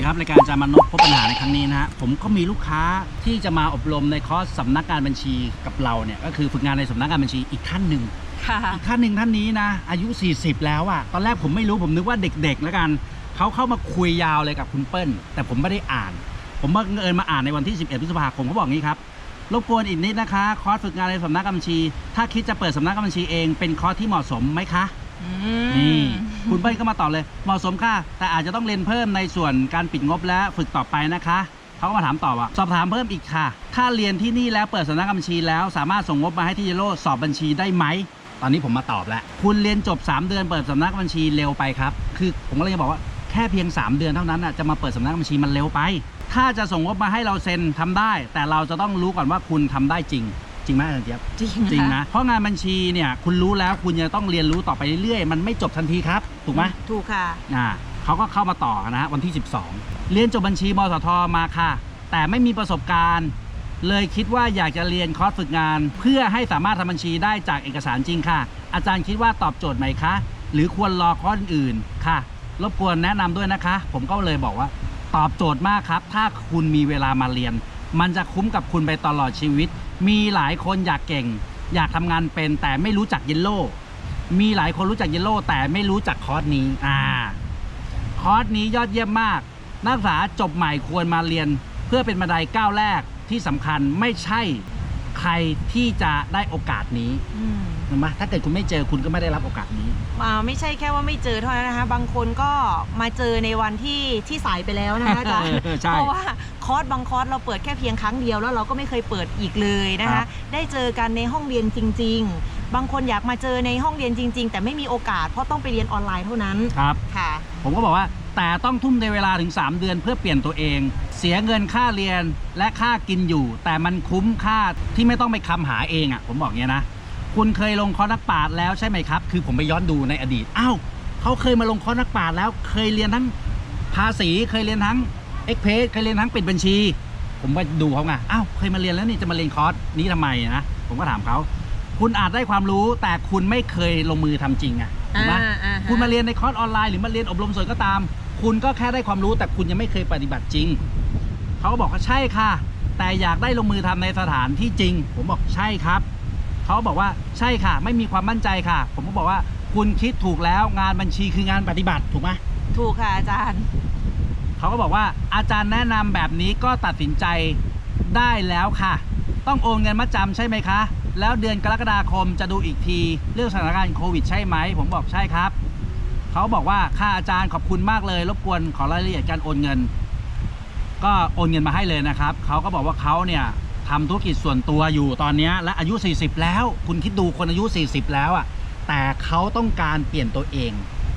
ดีครับรายการจามานพพบปัญหาในครั้งนี้นะฮะผมก็มีลูกค้าที่จะมาอบรมในคอร์สสำนักงานบัญชีกับเราเนี่ยก็คือฝึกงานในสำนักงานบัญชีอีกท่านหนึ่งค่ะ อีกท่านหนึ่งท่านนี้นะ อายุ 40 แล้วอะตอนแรกผมไม่รู้ผมนึกว่าเด็กๆแล้วกันเขาเข้ามาคุยยาวเลยกับคุณเปิ้ล แต่ผมไม่ได้อ่าน ผมบังเอิญมาอ่านในวันที่ 11 พฤษภาคมเขาบอกงี้ครับรบกวนอีกนิดนะคะ คอร์สฝึกงานในสำนักงานบัญชี ถ้าคิดจะเปิดสำนักงานบัญชีเองเป็นคอร์สที่เหมาะสมไหมคะอืม นี่ คุณเปิ้ลก็มาตอบเลย เหมาะสมค่ะ แต่อาจจะต้องเรียนเพิ่มในส่วนการปิดงบและฝึกต่อไปนะคะเขาก็มาถามต่อว่าสอบถามเพิ่มอีกค่ะ ถ้าเรียนที่นี่แล้วเปิดสำนักบัญชีแล้วสามารถส่งงบมาให้ที่เยโลสอบบัญชีได้ไหมตอนนี้ผมมาตอบแล้ว คุณเรียนจบ 3 เดือนเปิดสำนักบัญชีเร็วไปครับ คือผมก็เลยจะบอกว่าแค่เพียง 3 เดือนเท่านั้นน่ะจะมาเปิดสำนักบัญชีมันเร็วไป ถ้าจะส่งงบมาให้เราเซ็นทำได้ แต่เราจะต้องรู้ก่อนว่าคุณทำได้จริง จริงไหมอาจารย์เจี๊ยบจริงจริงค่นะ เพราะงานบัญชีเนี่ยคุณรู้แล้วคุณจะต้องเรียนรู้ต่อไปเรื่อยๆ มันไม่จบทันทีครับ ถูกไหมถูกค่ะอ่าเขาก็เข้ามาต่อนะฮะวันที่ 12 เรียนจบบัญชีมสทมาค่ะ แต่ไม่มีประสบการณ์ เลยคิดว่าอยากจะเรียนคอร์สฝึกงาน เพื่อให้สามารถทำบัญชีได้จากเอกสารจริงค่ะ อาจารย์คิดว่าตอบโจทย์ไหมคะ หรือควรรอคอร์สอื่นๆค่ะ รบกวนแนะนำด้วยนะคะ ผมก็เลยบอกว่า ตอบโจทย์มากครับ ถ้าคุณมีเวลามาเรียน มันจะคุ้มกับคุณไปตลอดชีวิต มีหลายคนอยากเก่ง อยากทำงานเป็นแต่ไม่รู้จักเยลโล่มีหลายคนรู้จักเยลโล่แต่ไม่รู้จักคอร์สนี้อ่าคอร์สนี้ยอดเยี่ยมมาก นักศึกษาจบใหม่ควรมาเรียน เพื่อเป็นบันไดก้าวแรกที่สำคัญไม่ใช่ ใครที่จะได้โอกาสนี้อืมเห็นไหมถ้าเกิดคุณไม่เจอคุณก็ไม่ได้รับโอกาสนี้ อ่าไม่ใช่แค่ว่าไม่เจอเท่านั้นนะคะ บางคนก็มาเจอในวันที่ที่สายไปแล้วนะคะอาจารย์ เออใช่เพราะว่าคอร์สบางคอร์สเราเปิดแค่เพียงครั้งเดียวแล้วเราก็ไม่เคยเปิดอีกเลยนะครัคะ บ ได้เจอกันในห้องเรียนจริง ๆ บางคนอยากมาเจอในห้องเรียนจริง ๆ แต่ไม่มีโอกาสเพราะต้องไปเรียนออนไลน์เท่านั้นครับ ค่ะ ผมก็บอกว่าแต่ต้องทุ่มในเวลาถึง 3 เดือนเพื่อเปลี่ยนตัวเอง เสียเงินค่าเรียนและค่ากินอยู่ แต่มันคุ้มค่าที่ไม่ต้องไปคำหาเองอะ่ะ ผมบอกเงี้ยนะ คุณเคยลงคอร์สนักปราชญ์แล้วใช่ไหมครับ คือผมไปย้อนดูในอดีตอ้าวเขาเคยมาลงคอร์สนักปราชญ์แล้ว เคยเรียนทั้งภาษีเคยเรียนทั้งเอ็กเพสเคยเรียนทั้งปิดบัญชี ผมไปดูเขาไงอ้าวเคยมาเรียนแล้วนี่จะมาเรียนคอร์สนี้ทำไมนะผมก็ถามเขา คุณอาจได้ความรู้แต่คุณไม่เคยลงมือทำจริงอะถูกไหมอ่าอ่าฮะคุณมาเรียนในคอร์สออนไลน์หรือมาเรียนอบรมสวยก็ตาม คุณก็แค่ได้ความรู้แต่คุณยังไม่เคยปฏิบัติจริงเขาก็บอกว่าใช่ค่ะ แต่อยากได้ลงมือทำในสถานที่จริง ผมบอกใช่ครับเขาบอกว่าใช่ค่ะ ไม่มีความมั่นใจค่ะ ผมก็บอกว่าคุณคิดถูกแล้วงานบัญชีคืองานปฏิบัติถูกไหมถูกค่ะอาจารย์เขาก็บอกว่าอาจารย์แนะนำแบบนี้ก็ตัดสินใจได้แล้วค่ะ ต้องโอนเงินมาจำใช่ไหมคะ แล้วเดือนกรกฎาคมจะดูอีกทีเรื่องสถานการณ์โควิดใช่ไหม ผมบอกใช่ครับ เขาบอกว่าค่าอาจารย์ขอบคุณมากเลย รบกวนขอรายละเอียดการโอนเงิน ก็โอนเงินมาให้เลยนะครับ เขาก็บอกว่าเขาเนี่ยทำธุรกิจส่วนตัวอยู่ตอนนี้และอายุ 40 แล้ว คุณคิดดูคนอายุ 40 แล้วอะแต่เขาต้องการเปลี่ยนตัวเอง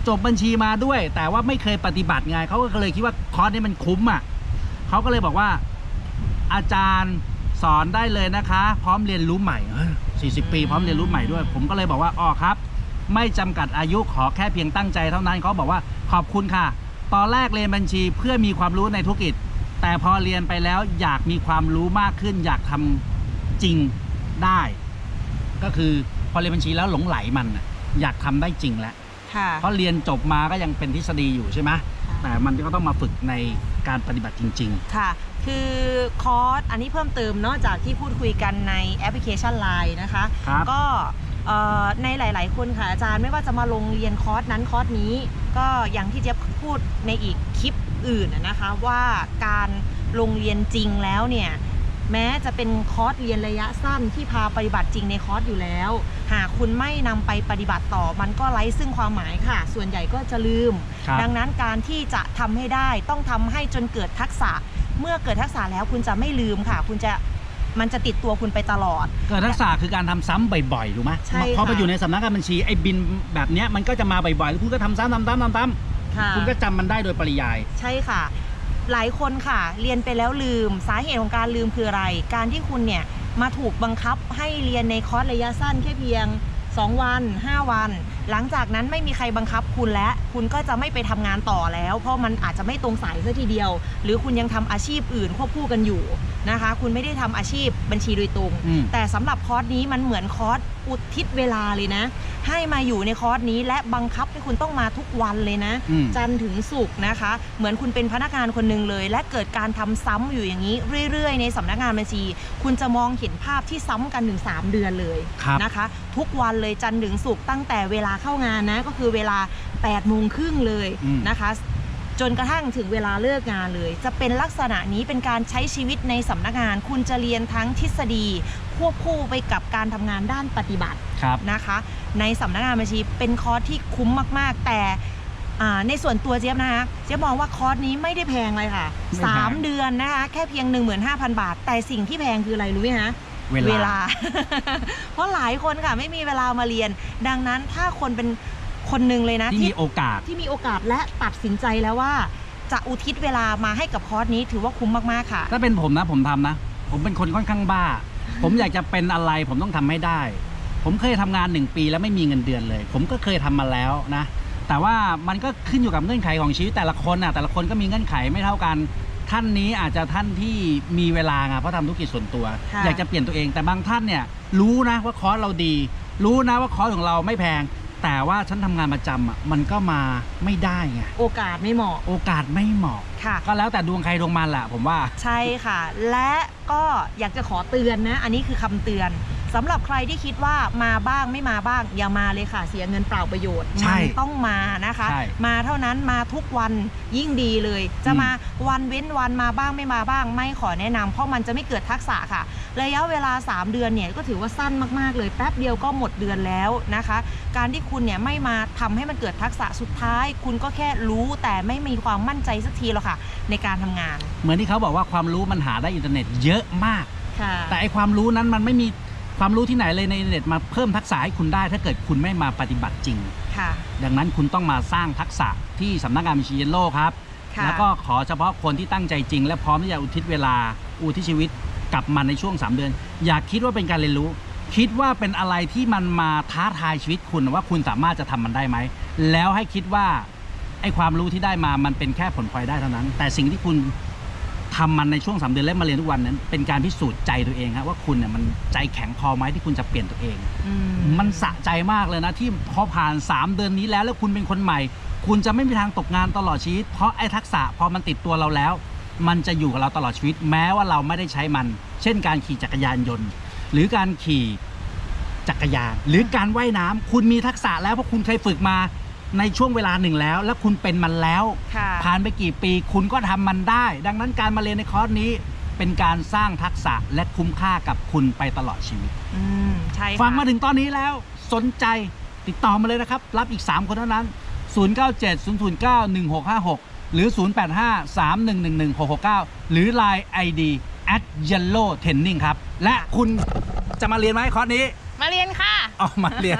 จบบัญชีมาด้วย แต่ว่าไม่เคยปฏิบัติไงเขาก็เลยคิดว่าคอร์สนี้มันคุ้มอะเขาก็เลยบอกว่าอาจารย์ สอนได้เลยนะคะ พร้อมเรียนรู้ใหม่เฮ้ย40 ปี พร้อมเรียนรู้ใหม่ด้วย ผมก็เลยบอกว่าอ๋อครับ ไม่จำกัดอายุขอแค่เพียงตั้งใจเท่านั้นเขาบอกว่าขอบคุณค่ะ ตอนแรกเรียนบัญชีเพื่อมีความรู้ในธุรกิจ แต่พอเรียนไปแล้วอยากมีความรู้มากขึ้น อยากทำจริงได้ ก็คือพอเรียนบัญชีแล้วหลงไหลมันน่ะอยากทำได้จริงแล้วค่ะเพราะเรียนจบมาก็ยังเป็นทฤษฎีอยู่ใช่ไหมแต่มันก็ต้องมาฝึกในการปฏิบัติจริงค่ะ คือคอร์สอันนี้เพิ่มเติมเนอกจากที่พูดคุยกันในแอปพลิเคชัน Line นะคะ ครับ ก็เอ่อในหลาย ๆ คนค่ะอาจารย์ไม่ว่าจะมาลงเรียนคอร์สนั้นคอร์สนี้ ก็อย่างที่เจี๊ยบพูดในอีกคลิปอื่นนะนะคะ ว่าการลงเรียนจริงแล้วเนี่ย แม้จะเป็นคอร์สเรียนระยะสั้นที่พาปฏิบัติจริงในคอร์สอยู่แล้ว หากคุณไม่นำไปปฏิบัติต่อมันก็ไร้ซึ่งความหมายค่ะ ส่วนใหญ่ก็จะลืม ครับ ดังนั้นการที่จะทำให้ได้ต้องทำให้จนเกิดทักษะ เมื่อเกิดทักษะแล้วคุณจะไม่ลืมค่ะ คุณจะมันจะติดตัวคุณไปตลอดๆเกิดทักษะคือการทำซ้ำบ่อยๆถูกไหมใช่ค่ะพอไปอยู่ในสำนักงานบัญชีไอ้บินแบบเนี้ยมันก็จะมาบ่อยๆแล้วคุณก็ทำซ้ำทำซ้ำทำซ้ค่ะำคุณก็จำมันได้โดยปริยาย ใช่ค่ะ หลายคนค่ะ เรียนไปแล้วลืม สาเหตุของการลืมคืออะไร การที่คุณเนี่ยมาถูกบังคับให้เรียนในคอร์สระยะสั้นแค่เพียง 2 วัน 5 วัน หลังจากนั้นไม่มีใครบังคับคุณแล้ว คุณก็จะไม่ไปทำงานต่อแล้ว เพราะมันอาจจะไม่ตรงสายซะทีเดียว หรือคุณยังทำอาชีพอื่นควบคู่กันอยู่นะคะ คุณไม่ได้ทำอาชีพบัญชีโดยตรงอืมแต่สำหรับคอร์สนี้มันเหมือนคอร์สอุทิศเวลาเลยนะ ให้มาอยู่ในคอร์สนี้และบังคับให้คุณต้องมาทุกวันเลยนะอืมจันทร์ถึงศุกร์นะคะ เหมือนคุณเป็นพนักงานคนหนึ่งเลย และเกิดการทำซ้ำอยู่อย่างนี้เรื่อยๆ ในสำนักงานบัญชี คุณจะมองเห็นภาพที่ซ้ำกันถึง3เดือนเลยครับนะคะ ทุกวันเลยจันทร์ถึงศุกร์ตั้งแต่เวลาเข้างานนะก็คือเวลา8โมงครึ่งเลยอืมนะคะ จนกระทั่งถึงเวลาเลิกงานเลย จะเป็นลักษณะนี้เป็นการใช้ชีวิตในสำนักงาน คุณจะเรียนทั้งทฤษฎี ควบคู่ไปกับการทำงานด้านปฏิบัติครับนะคะ ในสำนักงานบัญชีเป็นคอร์สที่คุ้มมาก ๆ แต่อ่าในส่วนตัวเจี๊ยบนะคะเจี๊ยบมองว่าคอร์สนี้ไม่ได้แพงเลยค่ะไม่แพง3เดือนนะคะ แค่เพียง 15,000 บาท แต่สิ่งที่แพงคืออะไรรู้ไหมคะ เวลา เพราะหลายคนค่ะไม่มีเวลามาเรียน ดังนั้นถ้าคนเป็นคนหนึ่งเลยนะ ที่มีโอกาสที่มีโอกาสและตัดสินใจแล้วว่า จะอุทิศเวลามาให้กับคอร์สนี้ถือว่าคุ้มมากๆค่ะ ถ้าเป็นผมนะผมทำนะ ผมเป็นคนค่อนข้างบ้า ผมอยากจะเป็นอะไรผมต้องทำให้ได้ ผมเคยทำงานหนึ่งปีแล้วไม่มีเงินเดือนเลย ผมก็เคยทำมาแล้วนะแต่ว่ามันก็ขึ้นอยู่กับเงื่อนไขของชีวิตแต่ละคนน่ะแต่ละคนก็มีเงื่อนไขไม่เท่ากัน ท่านนี้อาจจะท่านที่มีเวลาไงเพราะทำธุรกิจส่วนตัว ค่ะ อยากจะเปลี่ยนตัวเองแต่บางท่านเนี่ยรู้นะว่าคอร์สเราดี รู้นะว่าคอร์สของเราไม่แพง แต่ว่าฉันทำงานประจำอะมันก็มาไม่ได้ไงโอกาสไม่เหมาะโอกาสไม่เหมาะ ค่ะ ก็แล้วแต่ดวงใครดวงมันแหละผมว่า ใช่ค่ะ และก็อยากจะขอเตือนนะ อันนี้คือคำเตือน สำหรับใครที่คิดว่ามาบ้างไม่มาบ้าง อย่ามาเลยค่ะ เสียเงินเปล่าประโยชน์ใช่มัต้องมานะคะ ใช่มาเท่านั้นมาทุกวันยิ่งดีเลย จะอืม มาวันเว้นวันมาบ้างไม่มาบ้าง ไม่ขอแนะนำเพราะมันจะไม่เกิดทักษะค่ะ ระยะเวลา 3 เดือนเนี่ยก็ถือว่าสั้นมากๆเลยแป๊บเดียวก็หมดเดือนแล้วนะคะ การที่คุณเนี่ยไม่มาทำให้มันเกิดทักษะสุดท้าย คุณก็แค่รู้แต่ไม่มีความมั่นใจสักทีหรอกค่ะ ในการทำงานเหมือนที่เขาบอกว่าความรู้มันหาได้อินเทอร์เน็ตเยอะมาก ค่ะ แต่ไอความรู้นั้นมันไม่มี ความรู้ที่ไหนเลยในอินเทอร์เน็ตมาเพิ่มทักษะให้คุณได้ ถ้าเกิดคุณไม่มาปฏิบัติจริง ค่ะ ดังนั้นคุณต้องมาสร้างทักษะที่สำนักงานบัญชีเยนโลครับ ค่ะ แล้วก็ขอเฉพาะคนที่ตั้งใจจริง และพร้อมที่จะอุทิศเวลาอุทิศชีวิตกับมันในช่วง 3 เดือน อย่าคิดว่าเป็นการเรียนรู้ คิดว่าเป็นอะไรที่มันมาท้าทายชีวิตคุณว่าคุณสามารถจะทำมันได้ไหม แล้วให้คิดว่าไอ้ความรู้ที่ได้มามันเป็นแค่ผลพลอยได้เท่านั้น แต่สิ่งที่คุณ ทำมันในช่วงสามเดือนและมาเรียนทุกวันนั้น เป็นการพิสูจน์ใจตัวเองครับว่าคุณเนี่ยมันใจแข็งพอไหมที่คุณจะเปลี่ยนตัวเองอืมันสะใจมากเลยนะที่พอผ่าน 3 เดือนนี้แล้วแล้วคุณเป็นคนใหม่ คุณจะไม่มีทางตกงานตลอดชีวิต เพราะไอ้ทักษะพอมันติดตัวเราแล้ว มันจะอยู่กับเราตลอดชีวิต แม้ว่าเราไม่ได้ใช้มัน เช่น การขี่จักรยานยนต์ หรือการขี่จักรยาน หรือการว่ายน้ำคุณมีทักษะแล้วเพราะคุณเคยฝึกมา ในช่วงเวลาหนึ่งแล้ว แล้วคุณเป็นมันแล้ว ค่ะ ผ่านไปกี่ปีคุณก็ทำมันได้ ดังนั้นการมาเรียนในคอร์สนี้ เป็นการสร้างทักษะและคุ้มค่ากับคุณไปตลอดชีวิต อืมใช่ค่ะฟังมาถึงตอนนี้แล้วสนใจติดต่อมาเลยนะครับ รับอีก 3 คนเท่านั้น 097 009 1656 หรือ 085 3111 669 หรือ Line ID at yellow training ครับ และคุณจะมาเรียนไหมคอร์สนี้มาเรียนค่ะ เอามาเรียน